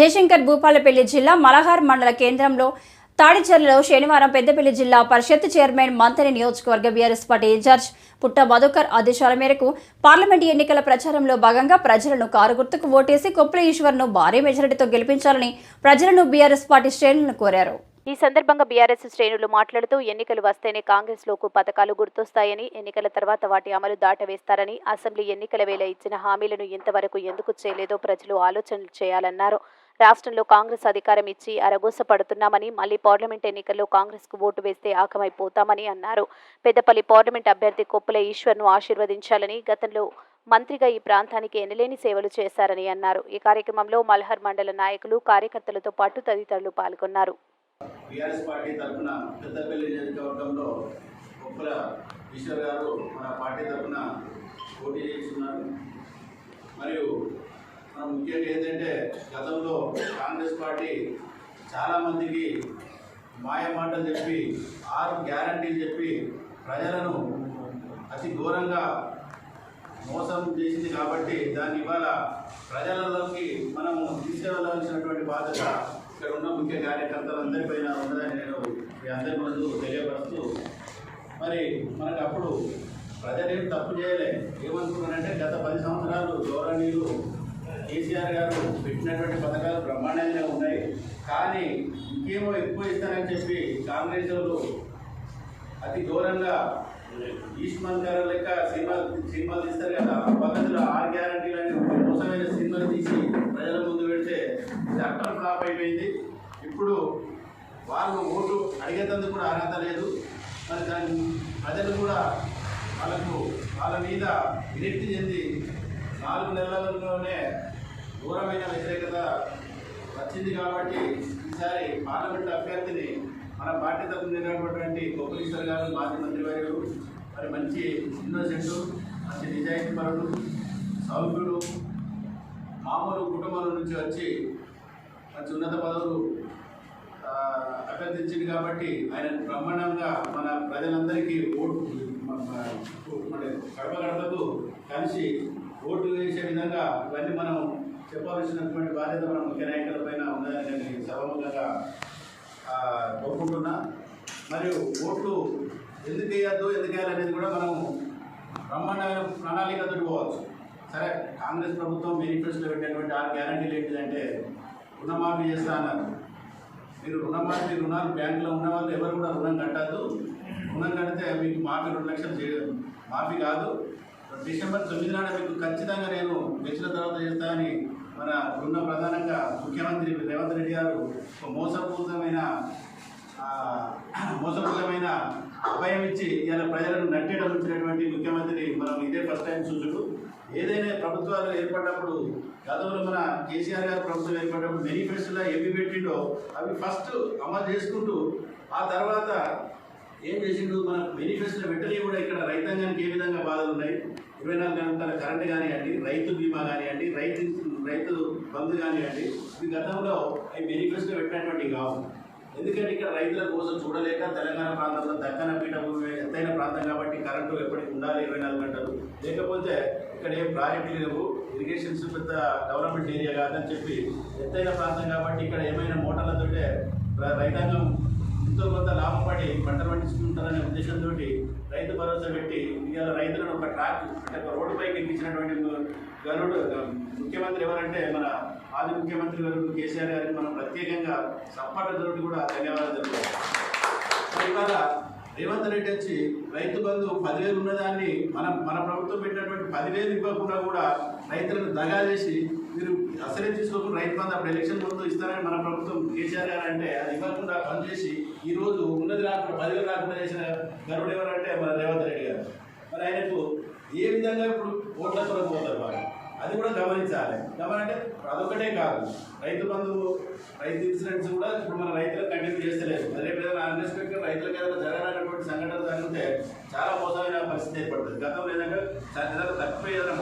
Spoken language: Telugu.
జయశంకర్ భూపాలపల్లి జిల్లా మలహార్ మండల కేంద్రంలో తాడిచెర్లలో శనివారం పెద్దపల్లి జిల్లా పరిషత్ చైర్మన్ మంత్రి నియోజకవర్గ బీఆర్ఎస్ పార్టీ ఇన్ఛార్జ్ పుట్ట మధుకర్ ఆదేశాల మేరకు పార్లమెంట్ ఎన్నికల ప్రచారంలో భాగంగా ప్రజలను కారు గుర్తుకు ఓటేసి కొప్పుల ఈశ్వర్ను భారీ మెజారిటీతో గెలిపించాలని ప్రజలను బీఆర్ఎస్ పార్టీ శ్రేణులను కోరారు. ఈ సందర్భంగా బీఆర్ఎస్ శ్రేణులు మాట్లాడుతూ ఎన్నికలు వస్తేనే కాంగ్రెస్ లోకు పథకాలు గుర్తొస్తాయని ఎన్నికల తర్వాత వాటి అమలు దాటవేస్తారని అసెంబ్లీ ఎన్నికల వేళ ఇచ్చిన హామీలను ఇంతవరకు ఎందుకు చేయలేదో ప్రజలు ఆలోచనలు చేయాలన్నారు. రాష్ట్రంలో కాంగ్రెస్ అధికారం ఇచ్చి అరగోస పడుతున్నామని మళ్ళీ పార్లమెంట్ ఎన్నికల్లో కాంగ్రెస్కు ఓటు వేస్తే ఆకమైపోతామని అన్నారు. పెద్దపల్లి పార్లమెంట్ అభ్యర్థి కొప్పుల ఈశ్వర్ను ఆశీర్వదించాలని గతంలో మంత్రిగా ఈ ప్రాంతానికి ఎనలేని సేవలు చేశారని అన్నారు. ఈ కార్యక్రమంలో మల్హర్ మండల నాయకులు కార్యకర్తలతో పాటు తదితరులు పాల్గొన్నారు. టీఆర్ఎస్ పార్టీ తరఫున పెద్దపల్లి నియోజకవర్గంలో ఈశ్వర్ గారు మన పార్టీ తరఫున పోటీ చేస్తున్నారు. మరియు ముఖ్యంగా ఏంటంటే గతంలో కాంగ్రెస్ పార్టీ చాలామందికి మాయమాటలు చెప్పి ఆరు గ్యారంటీలు చెప్పి ప్రజలను అతి ఘోరంగా మోసం చేసింది కాబట్టి దాన్ని ఇవాళ ప్రజలలోకి మనము తీసుకెళ్ళవలసినటువంటి బాధ్యత ఇక్కడ ఉన్న ముఖ్య కార్యకర్తలందరిపైన ఉన్నదని నేను మీ అందరి ముందు తెలియపరుస్తూ మరి మనకు అప్పుడు ప్రజలేం తప్పు చేయలే. ఏమనుకున్నారంటే గత పది సంవత్సరాలు గౌరవనీయులు కేసీఆర్ గారు పెట్టినటువంటి పథకాలు బ్రహ్మాండంగానే ఉన్నాయి. కానీ ఇంకేమో ఎక్కువ ఇస్తారని చెప్పి కాంగ్రెస్ వాళ్ళు అతి ఘోరంగా ఈస్మాన్ గారు లెక్క సినిమా సినిమాలు తీస్తారు కదా. పద్ధతిలో ఆర్ గ్యారంటీలు అని మోసమైన సినిమాలు తీసి ప్రజల ముందు పెడితే ఇది అక్కడ ఫ్లాప్ అయిపోయింది. ఇప్పుడు వాళ్ళు ఓటు అడిగేందుకు కూడా అర్హత లేదు. మరి దాని ప్రజలు కూడా వాళ్ళకు వాళ్ళ మీద విరక్తి చెంది నాలుగు నెలలలోనే ఘోరమైన వ్యతిరేకత వచ్చింది కాబట్టి ఈసారి పార్లమెంట్ అభ్యర్థిని మన పార్టీ తరఫున నిలబడినటువంటి గారు మాజీ మంత్రి వారు మరి మంచి ఇన్నోసెంట్ మంచి నిజాయితీ పరుడు సౌఖ్యుడు మామూలు కుటుంబాల నుంచి వచ్చి మంచి ఉన్నత పదవులు అభ్యర్థించింది కాబట్టి ఆయన బ్రహ్మాండంగా మన ప్రజలందరికీ ఓటు మన గడప గడపకు కలిసి ఓటు వేసే విధంగా ఇవన్నీ మనం చెప్పవలసినటువంటి బాధ్యత మన ముఖ్య నాయకుల పైన ఉందని నేను సభముగా కోరుకుంటున్నా. మరియు ఓట్లు ఎందుకు వేయద్దు ఎందుకు వేయాలనేది కూడా మనం బ్రహ్మాండమైన ప్రణాళికతో పోవచ్చు. సరే కాంగ్రెస్ ప్రభుత్వం మేనిఫెస్టోలో పెట్టినటువంటి ఆ గ్యారంటీలు ఏంటిదంటే రుణమాఫీ చేస్తా అన్నారు. మీరు రుణమాఫీ రుణాలు బ్యాంకులో ఉన్న వాళ్ళు ఎవరు కూడా రుణం కట్టద్దు. రుణం కడితే మీకు మాఫీ రెండు లక్షలు చేయదు మాఫీ కాదు. డిసెంబర్ తొమ్మిది నాడు మీకు ఖచ్చితంగా నేను గెలిచిన తర్వాత చేస్తానని మన ఉన్న ప్రధానంగా ముఖ్యమంత్రి రేవంత్ రెడ్డి గారు ఒక మోసపూరితమైన మోసపూరితమైన అభయం ఇచ్చి ఇలా ప్రజలను నట్టేట ఉంచినటువంటి ముఖ్యమంత్రి మనం ఇదే ఫస్ట్ టైం చూసుడు ఏదైనా ప్రభుత్వాలు ఏర్పడినప్పుడు గతంలో మన కేసీఆర్ గారు ప్రభుత్వం ఏర్పడినప్పుడు మేనిఫెస్టోలో ఏమి పెట్టిండో అవి ఫస్ట్ అమలు చేసుకుంటూ ఆ తర్వాత ఏం చేసిండు? మన మేనిఫెస్టో వెంటనే కూడా ఇక్కడ రైతాంగానికి ఏ విధంగా బాధలు ఉన్నాయి? ఇరవై నాలుగు గంటల కరెంట్ కానివ్వండి రైతు బీమా కానివ్వండి రైతు రైతు బంధు కానివ్వండి ఇది గతంలో అవి మేనిఫెస్టో పెట్టినటువంటి కావు. ఎందుకంటే ఇక్కడ రైతుల కోసం చూడలేక తెలంగాణ ప్రాంతంలో దక్కన పీఠభూమి ఎత్తైన ప్రాంతం కాబట్టి కరెంటు ఎప్పటికి ఉండాలి ఇరవై నాలుగు గంటలు. లేకపోతే ఇక్కడ ఏం ప్రాజెక్టులు లేవు ఇరిగేషన్స్ పెద్ద డెవలప్మెంట్ ఏరియా కాదని చెప్పి ఎత్తైన ప్రాంతం కాబట్టి ఇక్కడ ఏమైనా మోటార్లతోటే రైతాంగం ఎంతో కొంత లాభపడి పంటలు పండించుకుంటారనే ఉద్దేశంతో రైతు భరోసా పెట్టి ఇవాళ రైతులను ఒక ట్రాక్ అంటే ఒక రోడ్డు పైకి ఎక్కించినటువంటి గరుడు ముఖ్యమంత్రి ఎవరంటే మన ఆది ముఖ్యమంత్రి గారు కేసీఆర్ గారికి మనం ప్రత్యేకంగా సప్పటతోటి కూడా ధన్యవాదాలు తెలుపుతాం ఇవాళ రేవంత్ రెడ్డి వచ్చి రైతు బంధు పదివేలు ఉన్నదాన్ని మనం మన ప్రభుత్వం పెట్టినటువంటి పదివేలు ఇవ్వకుండా కూడా రైతులను దగా చేసి మీరు అసలే తీసుకోకుండా రైతు బంధు అప్పుడు ఎలక్షన్ ముందు ఇస్తారని మన ప్రభుత్వం కేసీఆర్ గారు అంటే అది ఇవ్వకుండా పనిచేసి చేసి ఈ రోజు ఉన్నది రాకుండా పదివేలు రాకుండా చేసిన గరుడు ఎవరంటే మన రేవంత్ రెడ్డి గారు. మరి ఆయనకు ఏ విధంగా ఇప్పుడు ఓట్ల కొరకు పోతారు వాళ్ళు? అది కూడా గమనించాలి. గమనంటే అదొకటే కాదు. రైతు బంధు రైతు ఇన్సూరెన్స్ కూడా ఇప్పుడు మన రైతులకు కంటిన్యూ చేస్తలేదు. అదే విధంగా అన్ఎక్స్పెక్టెడ్ రైతులకు ఏదైనా జరగనటువంటి సంఘటన జరిగితే చాలా మోసమైన పరిస్థితి ఏర్పడుతుంది. గతంలో ఏదైనా ఏదైనా తక్కువ ఏదైనా